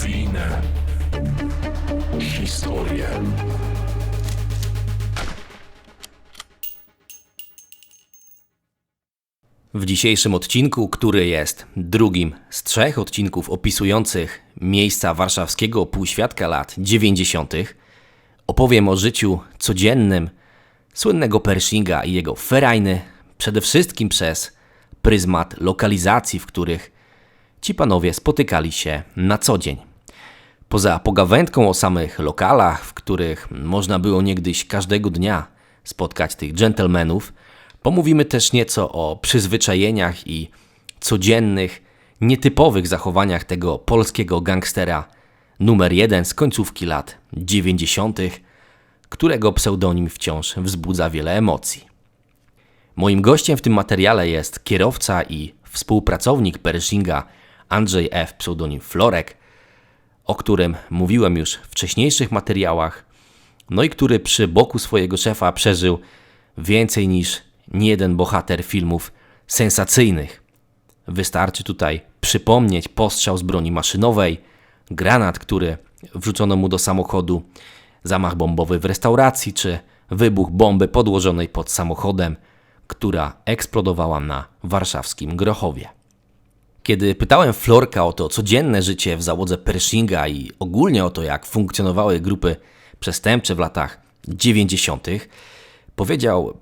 Mafijne historie. W dzisiejszym odcinku, który jest drugim z trzech odcinków opisujących miejsca warszawskiego półświadka lat 90., opowiem o życiu codziennym słynnego Pershinga i jego ferajny, przede wszystkim przez pryzmat lokalizacji, w których ci panowie spotykali się na co dzień. Poza pogawędką o samych lokalach, w których można było niegdyś każdego dnia spotkać tych dżentelmenów, pomówimy też nieco o przyzwyczajeniach i codziennych, nietypowych zachowaniach tego polskiego gangstera numer jeden z końcówki lat 90., którego pseudonim wciąż wzbudza wiele emocji. Moim gościem w tym materiale jest kierowca i współpracownik Pershinga Andrzej F. pseudonim Florek, o którym mówiłem już w wcześniejszych materiałach, no i który przy boku swojego szefa przeżył więcej niż niejeden bohater filmów sensacyjnych. Wystarczy tutaj przypomnieć postrzał z broni maszynowej, granat, który wrzucono mu do samochodu, zamach bombowy w restauracji czy wybuch bomby podłożonej pod samochodem, która eksplodowała na warszawskim Grochowie. Kiedy pytałem Florka o to codzienne życie w załodze Pershinga i ogólnie o to, jak funkcjonowały grupy przestępcze w latach 90., powiedział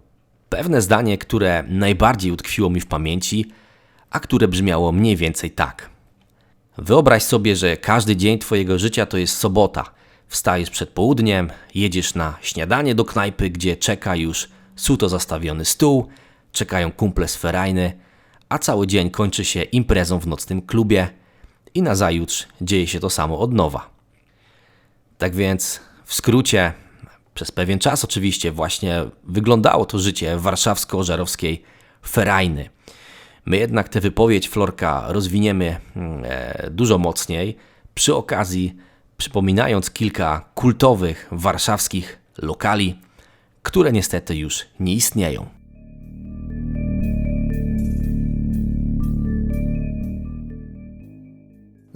pewne zdanie, które najbardziej utkwiło mi w pamięci, a które brzmiało mniej więcej tak. Wyobraź sobie, że każdy dzień Twojego życia to jest sobota. Wstajesz przed południem, jedziesz na śniadanie do knajpy, gdzie czeka już suto zastawiony stół, czekają kumple sferajny, a cały dzień kończy się imprezą w nocnym klubie i nazajutrz dzieje się to samo od nowa. Tak więc, w skrócie, przez pewien czas oczywiście właśnie wyglądało to życie warszawsko-żarowskiej ferajny. My jednak tę wypowiedź Florka rozwiniemy mm, e, dużo mocniej, przy okazji przypominając kilka kultowych warszawskich lokali, które niestety już nie istnieją.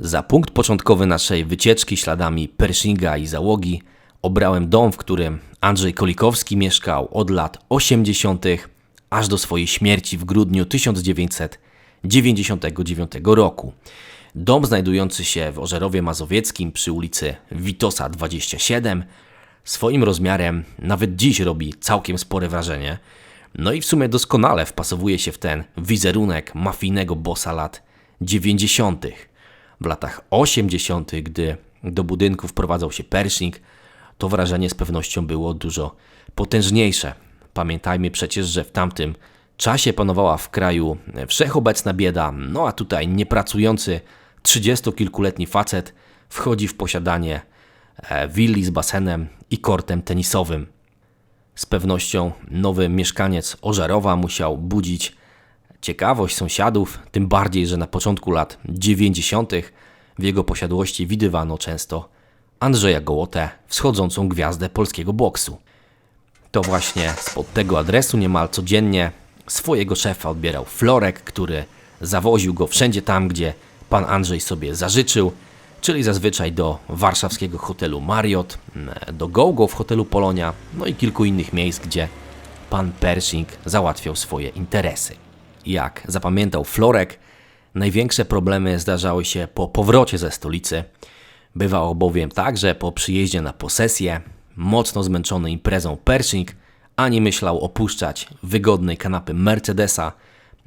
Za punkt początkowy naszej wycieczki śladami Pershinga i załogi obrałem dom, w którym Andrzej Kolikowski mieszkał od lat 80. aż do swojej śmierci w grudniu 1999 roku. Dom znajdujący się w Ożerowie Mazowieckim przy ulicy Witosa 27 swoim rozmiarem nawet dziś robi całkiem spore wrażenie. No i w sumie doskonale wpasowuje się w ten wizerunek mafijnego bossa lat 90. W latach 80., gdy do budynku wprowadzał się Pershing, to wrażenie z pewnością było dużo potężniejsze. Pamiętajmy przecież, że w tamtym czasie panowała w kraju wszechobecna bieda, no a tutaj niepracujący trzydziestokilkuletni facet wchodzi w posiadanie e, willi z basenem i kortem tenisowym. Z pewnością nowy mieszkaniec Ożarowa musiał budzić ciekawość sąsiadów, tym bardziej, że na początku lat 90. w jego posiadłości widywano często Andrzeja Gołotę, wschodzącą gwiazdę polskiego boksu. To właśnie spod tego adresu niemal codziennie swojego szefa odbierał Florek, który zawoził go wszędzie tam, gdzie pan Andrzej sobie zażyczył, czyli zazwyczaj do warszawskiego hotelu Marriott, do GoGo w hotelu Polonia, no i kilku innych miejsc, gdzie pan Pershing załatwiał swoje interesy. Jak zapamiętał Florek, największe problemy zdarzały się po powrocie ze stolicy. Bywało bowiem tak, że po przyjeździe na posesję, mocno zmęczony imprezą Pershing, ani myślał opuszczać wygodnej kanapy Mercedesa,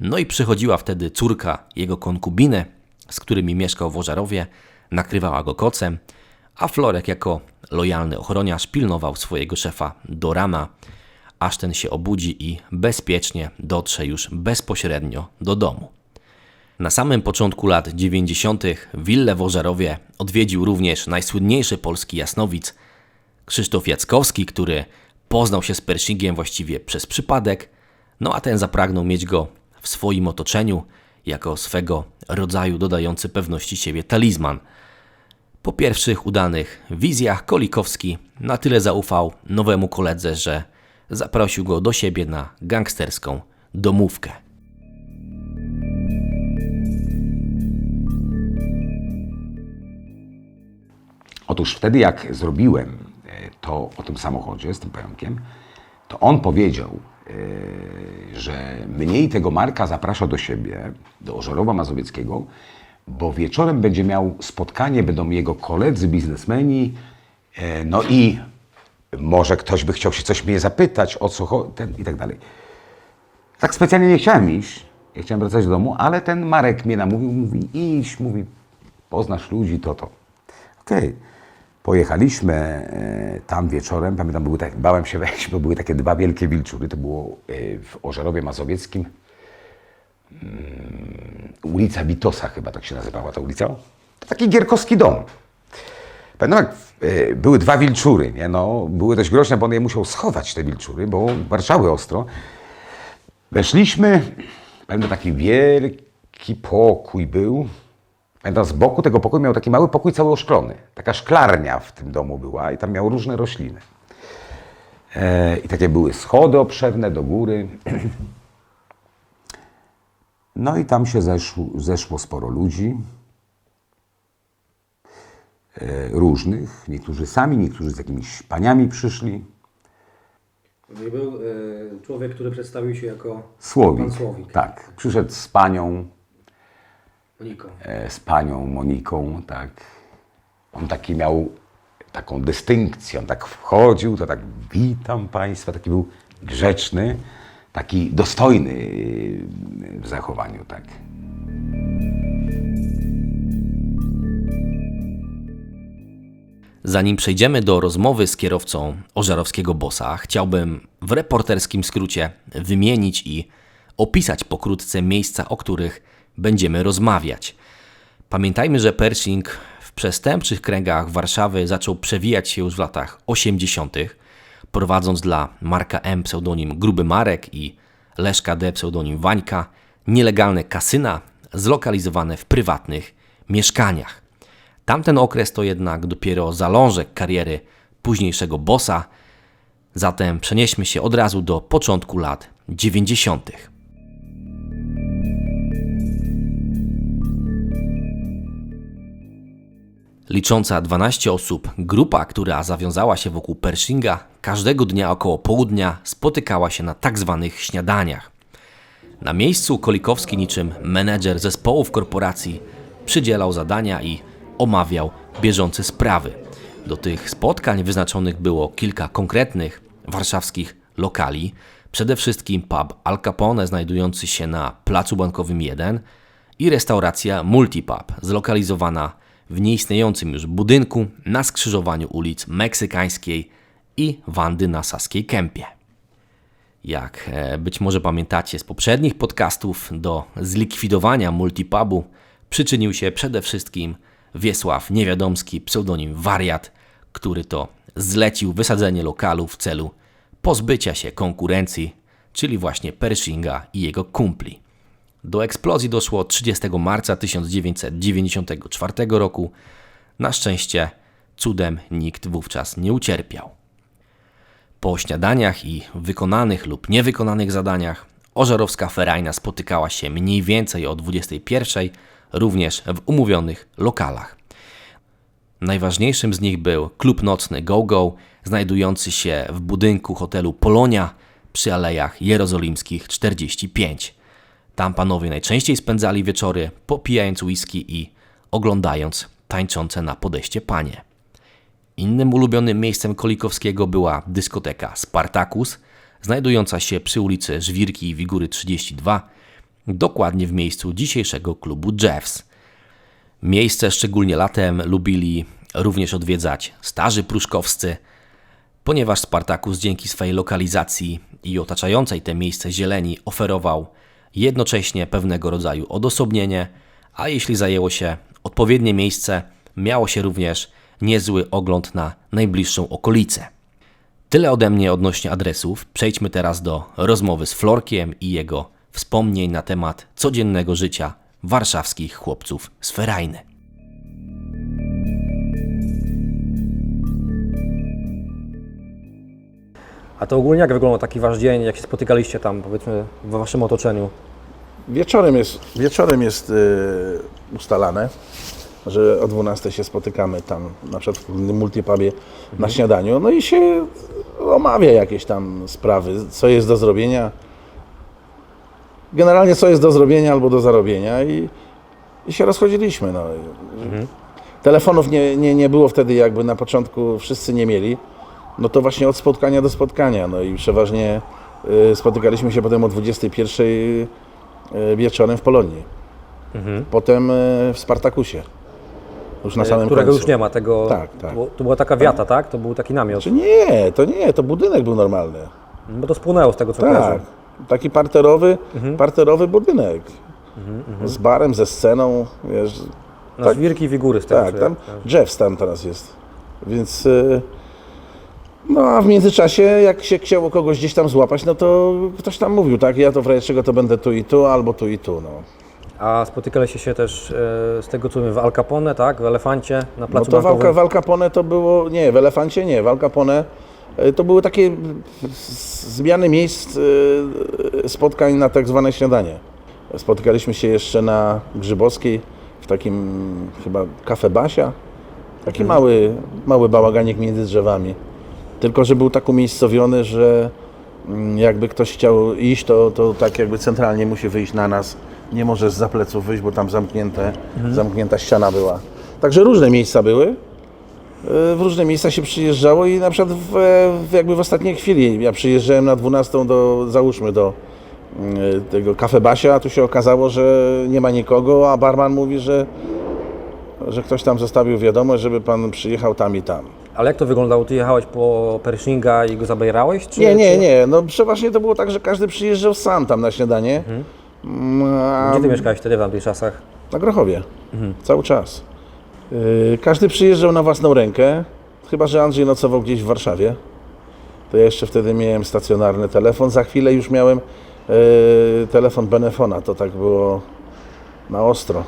no i przychodziła wtedy córka jego konkubiny, z którymi mieszkał w Ożarowie, nakrywała go kocem, a Florek jako lojalny ochroniarz pilnował swojego szefa do rana, aż ten się obudzi i bezpiecznie dotrze już bezpośrednio do domu. Na samym początku lat 90. willę w Ożarowie odwiedził również najsłynniejszy polski jasnowic Krzysztof Jackowski, który poznał się z Pershingiem właściwie przez przypadek, no a ten zapragnął mieć go w swoim otoczeniu jako swego rodzaju dodający pewności siebie talizman. Po pierwszych udanych wizjach Kolikowski na tyle zaufał nowemu koledze, że zaprosił go do siebie na gangsterską domówkę. Otóż wtedy, jak zrobiłem e, to o tym samochodzie z tym pająkiem, to on powiedział, e, że mnie i tego Marka zaprasza do siebie, do Ożarowa Mazowieckiego, bo wieczorem będzie miał spotkanie, będą jego koledzy, biznesmeni, e, no i może ktoś by chciał się coś mnie zapytać, o co chodzi, i tak dalej. Tak specjalnie nie chciałem iść, ja chciałem wracać do domu, ale ten Marek mnie namówił, mówi idź, mówi poznasz ludzi, to to. Okej. Pojechaliśmy e, tam wieczorem, pamiętam, były tak, bałem się wejść, bo były takie dwa wielkie wilczury, to było e, w Ożarowie Mazowieckim, mm, ulica Witosa chyba tak się nazywała ta ulica. To taki gierkowski dom. Pamiętam, jak e, były dwa wilczury, nie? No, były dość groźne, bo on je musiał schować, te wilczury, bo warczały ostro. Weszliśmy, pamiętam taki wielki pokój był. Pamiętam, z boku tego pokoju miał taki mały pokój cały oszklony. Taka szklarnia w tym domu była i tam miał różne rośliny. E, I takie były schody obszerne do góry. No i tam się zeszło, zeszło sporo ludzi. E, różnych. Niektórzy sami, niektórzy z jakimiś paniami przyszli. I był e, człowiek, który przedstawił się jako Słowik. Słowik. Tak. Przyszedł z panią, Moniko. e, z panią Moniką, tak. On taki miał taką dystynkcję, on tak wchodził, to tak witam Państwa, taki był grzeczny, taki dostojny w zachowaniu, tak. Zanim przejdziemy do rozmowy z kierowcą ożarowskiego bossa, chciałbym w reporterskim skrócie wymienić i opisać pokrótce miejsca, o których będziemy rozmawiać. Pamiętajmy, że Pershing w przestępczych kręgach Warszawy zaczął przewijać się już w latach 80., prowadząc dla Marka M pseudonim Gruby Marek i Leszka D pseudonim Wańka nielegalne kasyna zlokalizowane w prywatnych mieszkaniach. Tamten okres to jednak dopiero zalążek kariery późniejszego bossa, zatem przenieśmy się od razu do początku lat 90. Licząca 12 osób, grupa, która zawiązała się wokół Pershinga, każdego dnia około południa spotykała się na tak zwanych śniadaniach. Na miejscu Kolikowski niczym menedżer zespołów korporacji przydzielał zadania i omawiał bieżące sprawy. Do tych spotkań wyznaczonych było kilka konkretnych warszawskich lokali, przede wszystkim pub Al Capone znajdujący się na Placu Bankowym 1 i restauracja Multipub zlokalizowana w nieistniejącym już budynku na skrzyżowaniu ulic Meksykańskiej i Wandy na Saskiej Kępie. Jak e, być może pamiętacie z poprzednich podcastów, do zlikwidowania multipubu przyczynił się przede wszystkim Wiesław Niewiadomski, pseudonim Wariat, który to zlecił wysadzenie lokalu w celu pozbycia się konkurencji, czyli właśnie Pershinga i jego kumpli. Do eksplozji doszło 30 marca 1994 roku. Na szczęście cudem nikt wówczas nie ucierpiał. Po śniadaniach i wykonanych lub niewykonanych zadaniach Ożarowska Ferajna spotykała się mniej więcej o 21, również w umówionych lokalach. Najważniejszym z nich był klub nocny Go Go, znajdujący się w budynku hotelu Polonia przy Alejach Jerozolimskich 45. Tam panowie najczęściej spędzali wieczory, popijając whisky i oglądając tańczące na podejście panie. Innym ulubionym miejscem Kolikowskiego była dyskoteka Spartacus, znajdująca się przy ulicy Żwirki i Wigury 32, dokładnie w miejscu dzisiejszego klubu Jeffs. Miejsce szczególnie latem lubili również odwiedzać starzy pruszkowscy, ponieważ Spartacus dzięki swej lokalizacji i otaczającej te miejsce zieleni oferował jednocześnie pewnego rodzaju odosobnienie, a jeśli zajęło się odpowiednie miejsce, miało się również niezły ogląd na najbliższą okolicę. Tyle ode mnie odnośnie adresów. Przejdźmy teraz do rozmowy z Florkiem i jego wspomnień na temat codziennego życia warszawskich chłopców z Ferajny. A to ogólnie jak wyglądał taki wasz dzień, jak się spotykaliście tam, powiedzmy, w waszym otoczeniu? Wieczorem jest, wieczorem jest e, ustalane. że o 12 się spotykamy tam, na przykład w multipubie na śniadaniu, no i się omawia jakieś tam sprawy, co jest do zrobienia. Generalnie co jest do zrobienia albo do zarobienia i, i się rozchodziliśmy. No. Telefonów nie, nie, nie było wtedy jakby na początku wszyscy nie mieli. No to właśnie od spotkania do spotkania. No i przeważnie y, spotykaliśmy się potem o 21 y, wieczorem w Polonii. Potem y, w Spartakusie. Już na samym E, którego końcu. już nie ma tego. Tak, tak. To, to była taka wiata, tak? To był taki namiot. Czy nie, to nie, to budynek był normalny. Bo to spłynęło z tego co Tak, kojarzę. Taki parterowy, Mhm. parterowy budynek. Z barem, ze sceną, wiesz, Na tak. żwirki i figury z tego Tak, tam ja- Jeffs tam teraz jest. Więc y, no a w międzyczasie jak się chciało kogoś gdzieś tam złapać, no to ktoś tam mówił, tak, ja to w razie czego to będę tu i tu, albo tu i tu, no. A spotykaliście się też e, z tego co wiem w Al Capone, tak? W Elefancie, na No placu to bankowym. walka, walka Pone to było, nie, w Elefancie nie, walka Pone y, to były takie zmiany miejsc y, spotkań na tak zwane śniadanie. Spotykaliśmy się jeszcze na Grzybowskiej w takim chyba kafe Basia. Taki mały, mały bałaganik między drzewami. Tylko, że był tak umiejscowiony, że mm, jakby ktoś chciał iść, to, to tak jakby centralnie musi wyjść na nas. Nie może z pleców wyjść, bo tam zamknięte, zamknięta ściana była. Także różne miejsca były. Y, W różne miejsca się przyjeżdżało i na przykład w, w jakby w ostatniej chwili, ja przyjeżdżałem na 12 do, załóżmy do y, tego kafe Basia, a tu się okazało, że nie ma nikogo, a barman mówi, że, że ktoś tam zostawił wiadomość, żeby pan przyjechał tam i tam. Ale jak to wyglądało? Ty jechałeś po Pershinga i go zabierałeś? Czy, Nie, nie, nie. No przeważnie to było tak, że każdy przyjeżdżał sam tam na śniadanie. Mm, A Gdzie ty mieszkałeś wtedy w tamtych czasach? na Grochowie. Cały czas. Yy, Każdy przyjeżdżał na własną rękę. Chyba, że Andrzej nocował gdzieś w Warszawie. To ja jeszcze wtedy miałem stacjonarny telefon. Za chwilę już miałem yy, telefon Benefona. To tak było na ostro.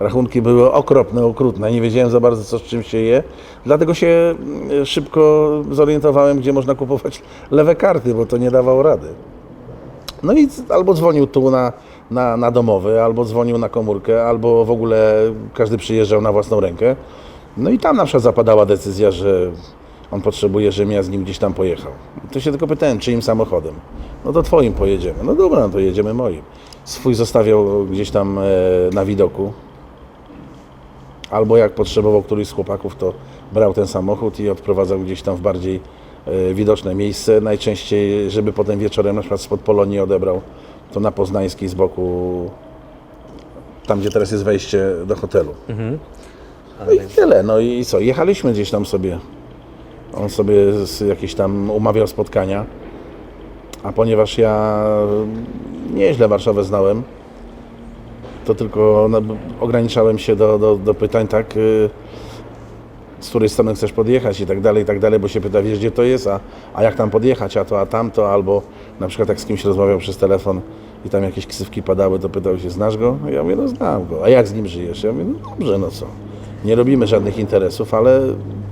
Rachunki były okropne, okrutne. Nie wiedziałem za bardzo, co z czym się je. Dlatego się mm, szybko zorientowałem, gdzie można kupować lewe karty, bo to nie dawało rady. No i albo dzwonił tu na, na, na domowy, albo dzwonił na komórkę, albo w ogóle każdy przyjeżdżał na własną rękę. No i tam na przykład zapadała decyzja, że on potrzebuje, żebym ja z nim gdzieś tam pojechał. To się tylko pytałem, czyim samochodem. No to twoim pojedziemy. No dobra, no to jedziemy moim. Swój zostawiał gdzieś tam e, na widoku. Albo jak potrzebował któryś z chłopaków, to brał ten samochód i odprowadzał gdzieś tam w bardziej e, widoczne miejsce. Najczęściej, żeby potem wieczorem na przykład spod Polonii odebrał, to na Poznańskiej z boku, tam gdzie teraz jest wejście do hotelu. No i tyle. No i co, jechaliśmy gdzieś tam sobie. On sobie z- jakieś tam umawiał spotkania. A ponieważ ja nieźle Warszawę znałem, to tylko no, ograniczałem się do, do, do pytań tak, y, z której strony chcesz podjechać i tak dalej, i tak dalej, bo się pyta, wiesz gdzie to jest, a, a jak tam podjechać, a to, a tamto, albo na przykład jak z kimś rozmawiał przez telefon i tam jakieś ksywki padały, to pytał się, znasz go? Ja mówię, no znam go. A jak z nim żyjesz? Ja mówię, no dobrze, no co. Nie robimy żadnych interesów, ale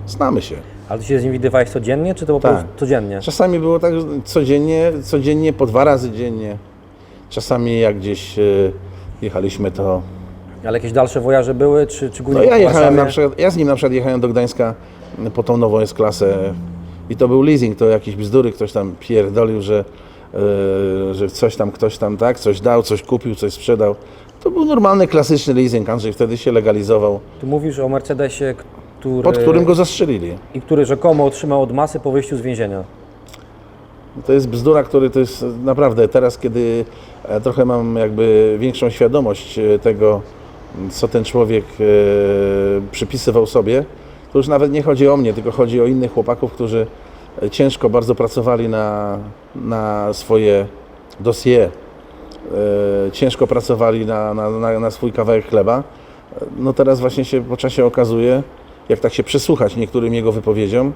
znamy się. Ale ty się z nim widywałeś codziennie, czy to po Tak. prostu codziennie? Czasami było tak że codziennie, codziennie po dwa razy dziennie. Czasami jak gdzieś y, jechaliśmy, to Ale jakieś dalsze wojaże były, czy, czy głównie No ja jechałem na przykład, ja z nim na przykład jechałem do Gdańska po tą nową S-klasę i to był leasing, to jakieś bzdury, ktoś tam pierdolił, że, że coś tam, ktoś tam tak, coś dał, coś kupił, coś sprzedał. To był normalny, klasyczny leasing, Andrzej wtedy się legalizował, Tu mówisz o Mercedesie, który, pod którym go zastrzelili. i który rzekomo otrzymał od masy po wyjściu z więzienia. To jest bzdura, który to jest naprawdę teraz, kiedy e, trochę mam jakby większą świadomość e, tego, co ten człowiek e, przypisywał sobie, to już nawet nie chodzi o mnie, tylko chodzi o innych chłopaków, którzy e, ciężko bardzo pracowali na, na swoje dossier, e, ciężko pracowali na, na, na, swój kawałek chleba. E, No teraz właśnie się po czasie okazuje, jak tak się przysłuchać niektórym jego wypowiedziom,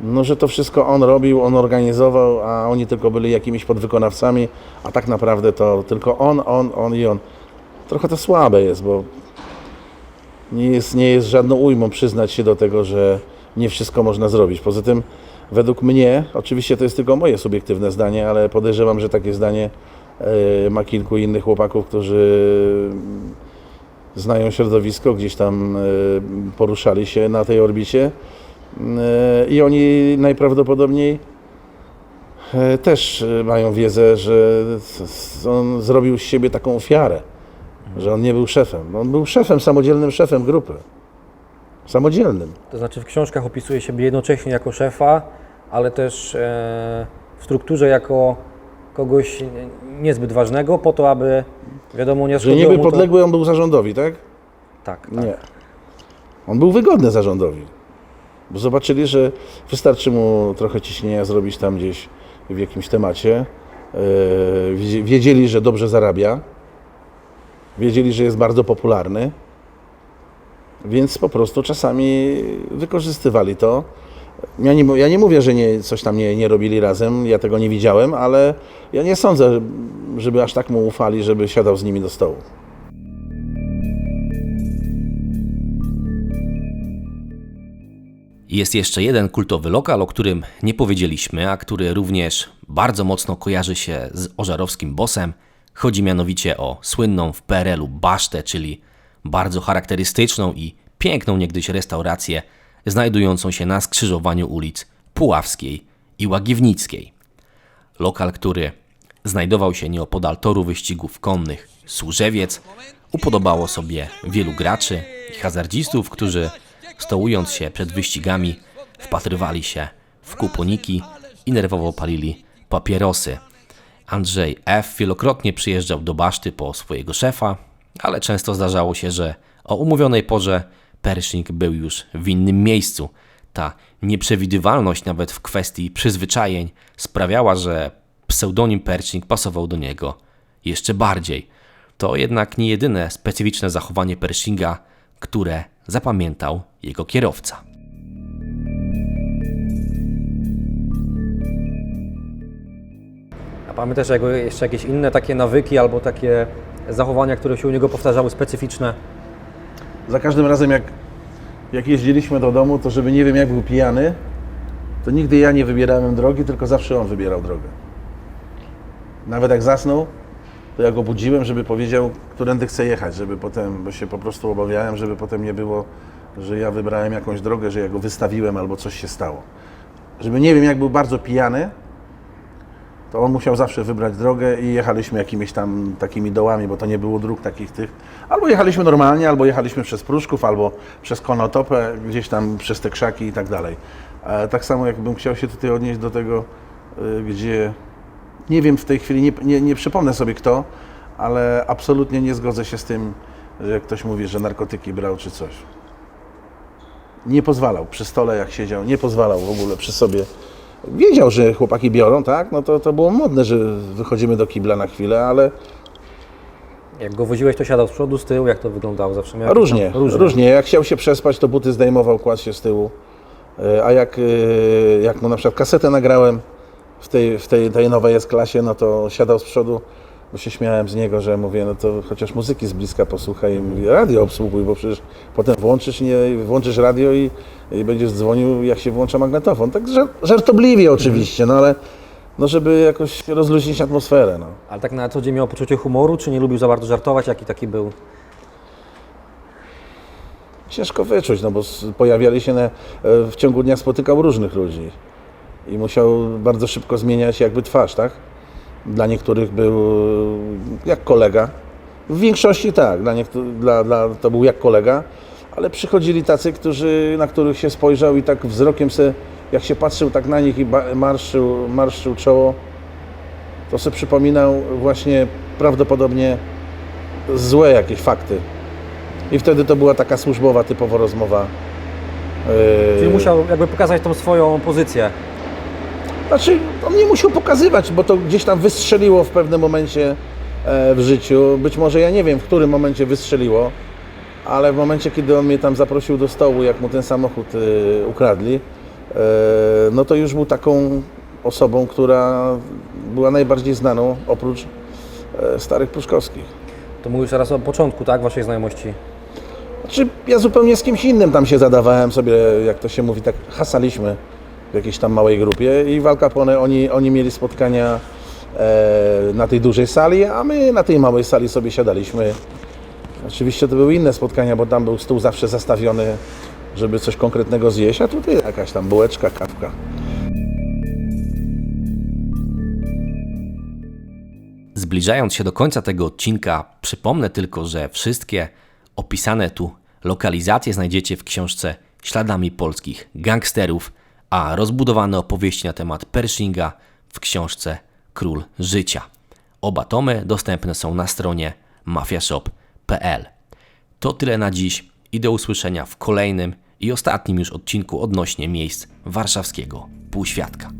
no, że to wszystko on robił, on organizował, a oni tylko byli jakimiś podwykonawcami, a tak naprawdę to tylko on, on, on i on. Trochę to słabe jest, bo nie jest, nie jest żadną ujmą przyznać się do tego, że nie wszystko można zrobić. Poza tym, według mnie, oczywiście to jest tylko moje subiektywne zdanie, ale podejrzewam, że takie zdanie e, ma kilku innych chłopaków, którzy znają środowisko, gdzieś tam e, poruszali się na tej orbicie E, i oni najprawdopodobniej też mają wiedzę, że on zrobił z siebie taką ofiarę, że on nie był szefem. On był szefem, samodzielnym szefem grupy. Samodzielnym. To znaczy w książkach opisuje siebie jednocześnie jako szefa, ale też e, w strukturze jako kogoś nie- niezbyt ważnego, po to, aby wiadomo, nie Że niby mu to- podległy on był zarządowi, tak? Tak, tak. Nie. On był wygodny zarządowi. Bo zobaczyli, że wystarczy mu trochę ciśnienia zrobić tam gdzieś w jakimś temacie. Wiedzie- Wiedzieli, że dobrze zarabia. Wiedzieli, że jest bardzo popularny. Więc po prostu czasami wykorzystywali to. Ja nie, ja nie mówię, że nie, coś tam nie, nie robili razem, ja tego nie widziałem, ale ja nie sądzę, żeby aż tak mu ufali, żeby siadał z nimi do stołu. Jest jeszcze jeden kultowy lokal, o którym nie powiedzieliśmy, a który również bardzo mocno kojarzy się z ożarowskim bossem. Chodzi mianowicie o słynną w PRL-u basztę, czyli bardzo charakterystyczną i piękną niegdyś restaurację znajdującą się na skrzyżowaniu ulic Puławskiej i Łagiewnickiej. Lokal, który znajdował się nieopodal toru wyścigów konnych Służewiec, upodobało sobie wielu graczy i hazardzistów, którzy stołując się przed wyścigami wpatrywali się w kuponiki i nerwowo palili papierosy. Andrzej F. wielokrotnie przyjeżdżał do baszty po swojego szefa, ale często zdarzało się, że o umówionej porze Pershing był już w innym miejscu. Ta nieprzewidywalność nawet w kwestii przyzwyczajeń sprawiała, że pseudonim Pershing pasował do niego jeszcze bardziej. To jednak nie jedyne specyficzne zachowanie Pershinga, które zapamiętał jego kierowca. A pamiętasz jeszcze jakieś inne takie nawyki albo takie zachowania, które się u niego powtarzały, specyficzne? Za każdym razem, jak, jak jeździliśmy do domu, to żeby nie wiem, jak był pijany, to nigdy ja nie wybierałem drogi, tylko zawsze on wybierał drogę. Nawet jak zasnął, to ja go budziłem, żeby powiedział, którędy chce jechać, żeby potem, bo się po prostu obawiałem, żeby potem nie było, że ja wybrałem jakąś drogę, że ja go wystawiłem albo coś się stało. Żeby nie wiem, jak był bardzo pijany, to on musiał zawsze wybrać drogę i jechaliśmy jakimiś tam takimi dołami, bo to nie było dróg takich tych. Albo jechaliśmy normalnie, albo jechaliśmy przez Pruszków, albo przez Konotopę, gdzieś tam przez te krzaki i tak dalej. E, Tak samo jakbym chciał się tutaj odnieść do tego, y, gdzie nie wiem w tej chwili, nie, nie, nie przypomnę sobie kto, ale absolutnie nie zgodzę się z tym, że ktoś mówi, że narkotyki brał czy coś. Nie pozwalał przy stole, jak siedział, nie pozwalał w ogóle przy sobie. Wiedział, że chłopaki biorą, tak? No to, to było modne, że wychodzimy do kibla na chwilę, ale Jak go woziłeś, to siadał z przodu, z tyłu, jak to wyglądało? Zawsze miał jakieś różnie, tam- różnie, Jak chciał się przespać, to buty zdejmował, kładł się z tyłu. E, A jak, e, jak mu na przykład kasetę nagrałem w tej, w tej, tej nowej S-klasie, no to siadał z przodu, bo się śmiałem z niego, że mówię, no to chociaż muzyki z bliska posłuchaj i mówię, radio obsługuj, bo przecież potem włączysz, nie, włączysz radio i, i będziesz dzwonił, jak się włącza magnetofon. Tak żar- żartobliwie oczywiście, no ale no żeby jakoś rozluźnić atmosferę. No. Ale tak na co dzień miał poczucie humoru, czy nie lubił za bardzo żartować? Jaki taki był? Ciężko wyczuć, no bo pojawiali się na, e, w ciągu dnia, spotykał różnych ludzi i musiał bardzo szybko zmieniać jakby twarz, tak? Dla niektórych był jak kolega. W większości tak, dla niektó- dla, dla, to był jak kolega, ale przychodzili tacy, którzy, na których się spojrzał i tak wzrokiem se, jak się patrzył tak na nich i marszczył, marszczył czoło, to sobie przypominał właśnie prawdopodobnie złe jakieś fakty. I wtedy to była taka służbowa, typowo rozmowa. Yy, Czyli musiał jakby pokazać tą swoją pozycję. Znaczy, on nie musiał pokazywać, bo to gdzieś tam wystrzeliło w pewnym momencie e, w życiu. Być może ja nie wiem, w którym momencie wystrzeliło, ale w momencie, kiedy on mnie tam zaprosił do stołu, jak mu ten samochód e, ukradli, e, no to już był taką osobą, która była najbardziej znaną oprócz starych Pruszkowskich. To mówisz teraz o początku, tak, waszej znajomości. Znaczy, ja zupełnie z kimś innym tam się zadawałem sobie, jak to się mówi, tak hasaliśmy w jakiejś tam małej grupie i w Al Capone oni, oni mieli spotkania e, na tej dużej sali, a my na tej małej sali sobie siadaliśmy Oczywiście to były inne spotkania, bo tam był stół zawsze zastawiony, żeby coś konkretnego zjeść, a tutaj jakaś tam bułeczka, kawka. Zbliżając się do końca tego odcinka, przypomnę tylko, że wszystkie opisane tu lokalizacje znajdziecie w książce Śladami polskich gangsterów, a rozbudowane opowieści na temat Pershinga w książce Król Życia. Oba tomy dostępne są na stronie mafiashop.pl. To tyle na dziś i do usłyszenia w kolejnym i ostatnim już odcinku odnośnie miejsc warszawskiego półświadka.